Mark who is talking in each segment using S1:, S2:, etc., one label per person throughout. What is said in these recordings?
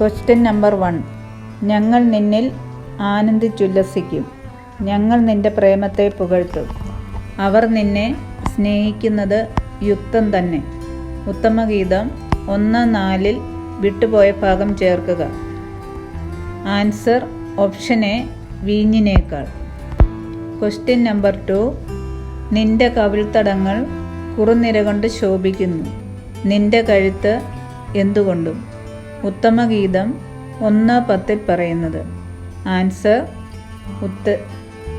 S1: Question number one ഞങ്ങൾ നിന്നിൽ ആനന്ദിച്ചുല്ലസിക്കും. ഞങ്ങൾ നിന്റെ പ്രേമത്തെ പുകഴ്ത്തും. അവർ നിന്നെ സ്നേഹിക്കുന്നത് യുക്തം തന്നെ. ഉത്തമഗീതം ഒന്ന് നാലിൽ വിട്ടുപോയ ഭാഗം ചേർക്കുക. ആൻസർ ഓപ്ഷൻ എ വീഞ്ഞിനേക്കാൾ. ക്വസ്റ്റ്യൻ നമ്പർ ടു നിന്റെ കവിൾത്തടങ്ങൾ കുറുനിര കൊണ്ട് ശോഭിക്കുന്നു. നിന്റെ കഴുത്ത് എന്തുകൊണ്ടും. ഉത്തമഗീതം ഒന്ന് പത്തിൽ പറയുന്നത്. ആൻസർ ഉത്ത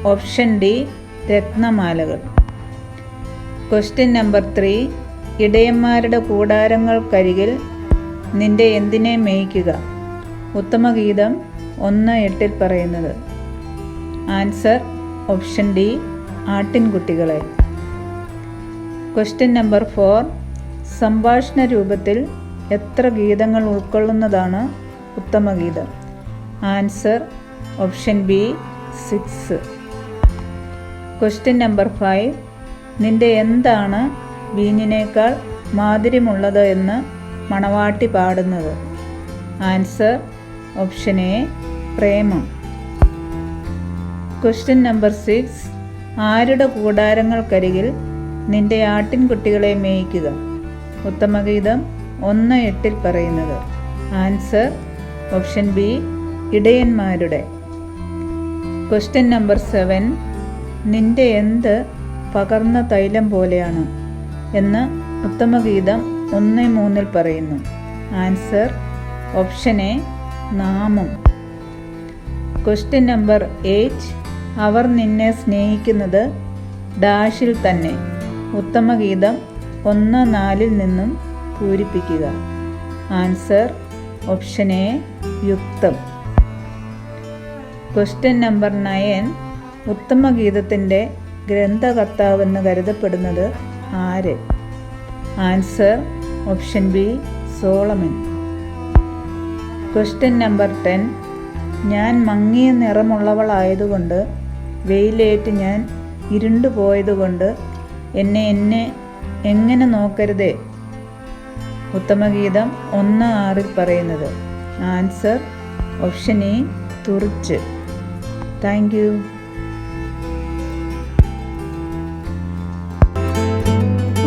S1: ഓപ്ഷൻ ഡി രത്നമാലകൾ. ക്വസ്റ്റ്യൻ നമ്പർ ത്രീ ഇടയന്മാരുടെ കൂടാരങ്ങൾക്കരികിൽ നിന്റെ എന്തിനെ മേയ്ക്കുക? ഉത്തമഗീതം ഒന്ന് എട്ടിൽ പറയുന്നത്. ആൻസർ ഓപ്ഷൻ ഡി ആട്ടിൻകുട്ടികളെ. ക്വസ്റ്റ്യൻ നമ്പർ ഫോർ സംഭാഷണ രൂപത്തിൽ എത്ര ഗീതങ്ങൾ ഉൾക്കൊള്ളുന്നതാണ് ഉത്തമഗീതം? Answer option B six. Question number five. നിന്റെ എന്താണ് വീഞ്ഞിനേക്കാൾ മാധുര്യമുള്ളത് എന്ന് മണവാട്ടി പാടുന്നത്? Answer option A Premam. Question number six. ആരുടെ കൂടാരങ്ങൾക്കരികിൽ നിന്റെ ആട്ടിൻകുട്ടികളെ മേയിക്കുക? ഉത്തമഗീതം ഒന്ന് എട്ടിൽ പറയുന്നത്. ആൻസർ ഓപ്ഷൻ ബി ഇടയന്മാരുടെ. ക്വസ്റ്റ്യൻ നമ്പർ സെവൻ നിന്റെ എന്ത് പകർന്ന തൈലം പോലെയാണ്? എന്ന് ഉത്തമഗീതം ഒന്ന് മൂന്നിൽ പറയുന്നു. ആൻസർ ഓപ്ഷൻ എ നാമം. ക്വസ്റ്റ്യൻ നമ്പർ എയ്റ്റ് അവർ നിന്നെ സ്നേഹിക്കുന്നത് ഡാഷിൽ തന്നെ. ഉത്തമഗീതം ഒന്ന് നാലിൽ നിന്നും പൂരിപ്പിക്കുക. ആൻസർ ഓപ്ഷൻ എ യുക്തം. ക്വസ്റ്റ്യൻ നമ്പർ നയൻ ഉത്തമഗീതത്തിന്റെ ഗ്രന്ഥകർത്താവെന്ന് കരുതപ്പെടുന്നത് ആര്? Answer option B Solomon. Question number ten ഞാൻ മങ്ങിയ നിറമുള്ളവളായതുകൊണ്ട് വെയിലേറ്റ് ഞാൻ ഇരുണ്ടു പോയതുകൊണ്ട് എന്നെ എന്നെ എങ്ങനെ നോക്കരുതേ? ഉത്തമഗീതം ഒന്ന് ആറിൽ പറയുന്നത്. ആൻസർ ഓപ്ഷൻ എ തുറിച്ച്. താങ്ക് യു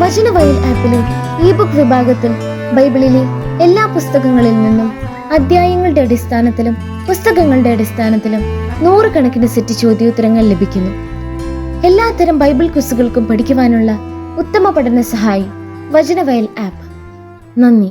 S2: വചനവയൽ ആപ്പിലെ ഇ ബുക്ക് വിഭാഗത്തിൽ ബൈബിളിലെ എല്ലാ പുസ്തകങ്ങളിൽ നിന്നും അധ്യായങ്ങളുടെ അടിസ്ഥാനത്തിലും പുസ്തകങ്ങളുടെ അടിസ്ഥാനത്തിലും നൂറുകണക്കിന് സെറ്റ് ചോദ്യോത്തരങ്ങൾ ലഭിക്കുന്നു. എല്ലാത്തരം ബൈബിൾ ക്വിസുകൾക്കും പഠിക്കുവാനുള്ള ഉത്തമ പഠന സഹായി വചനവയൽ ആപ്പ്. നന്ദി.